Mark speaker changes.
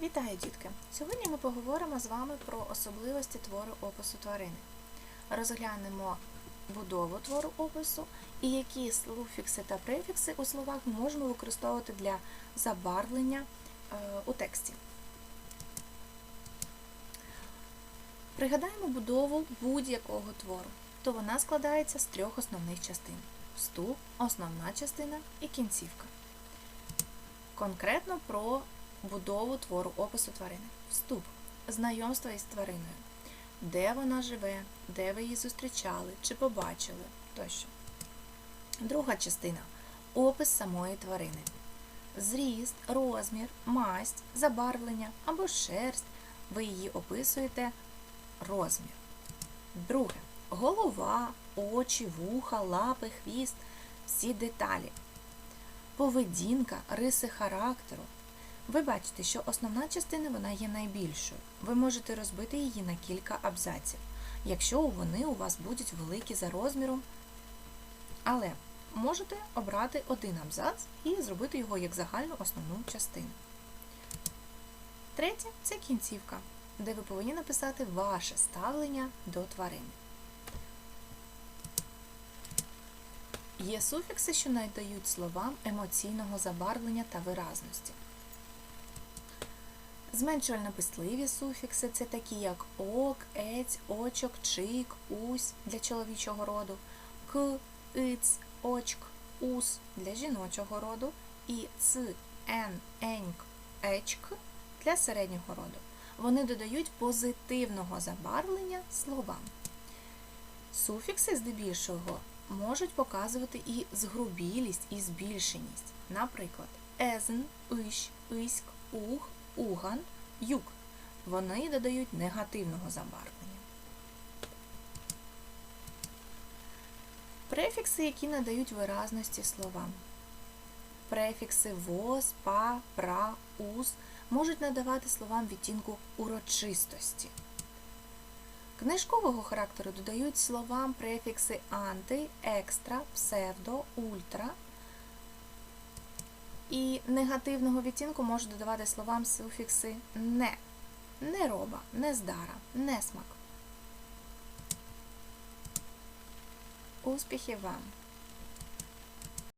Speaker 1: Вітаю, дітки! Сьогодні ми поговоримо з вами про особливості твору опису тварини. Розглянемо будову твору опису і які суфікси та префікси у словах можемо використовувати для забарвлення е, у тексті. Пригадаємо будову будь-якого твору, то вона складається з трьох основних частин: вступ, основна частина і кінцівка. Конкретно про будову твору опису тварини. Вступ. Знайомство із твариною. Де вона живе, де ви її зустрічали чи побачили тощо. Друга частина опис самої тварини. Зріст, розмір, масть, забарвлення або шерсть. Ви її описуєте розмір. Друге. Голова, очі, вуха, лапи, хвіст, всі деталі. Поведінка, риси характеру. Ви бачите, що основна частина вона є найбільшою. Ви можете розбити її на кілька абзаців, якщо вони у вас будуть великі за розміром. Але можете обрати один абзац і зробити його як загальну основну частину. Третє це кінцівка, де ви повинні написати ваше ставлення до тварини. Є суфікси, що надають словам емоційного забарвлення та виразності. Зменшувально-писливі суфікси це такі, як ок, ець, очок, чик, усь для чоловічого роду, к, иц, очк, ус для жіночого роду і ц, ен, еньк, ечк для середнього роду. Вони додають позитивного забарвлення словам. Суфікси здебільшого можуть показувати і згрубілість, і збільшеність. Наприклад, езн, ищ, иськ, ух, уган, юг. Вони додають негативного забарвлення. Префікси, які надають виразності словам. Префікси воз, па, пра, ус можуть надавати словам відтінку урочистості. Книжкового характеру додають словам префікси анти, екстра, псевдо, ультра. І негативного відтінку можуть додавати словам суфікси не, не роба, не здара, не несмак. Успіхів вам!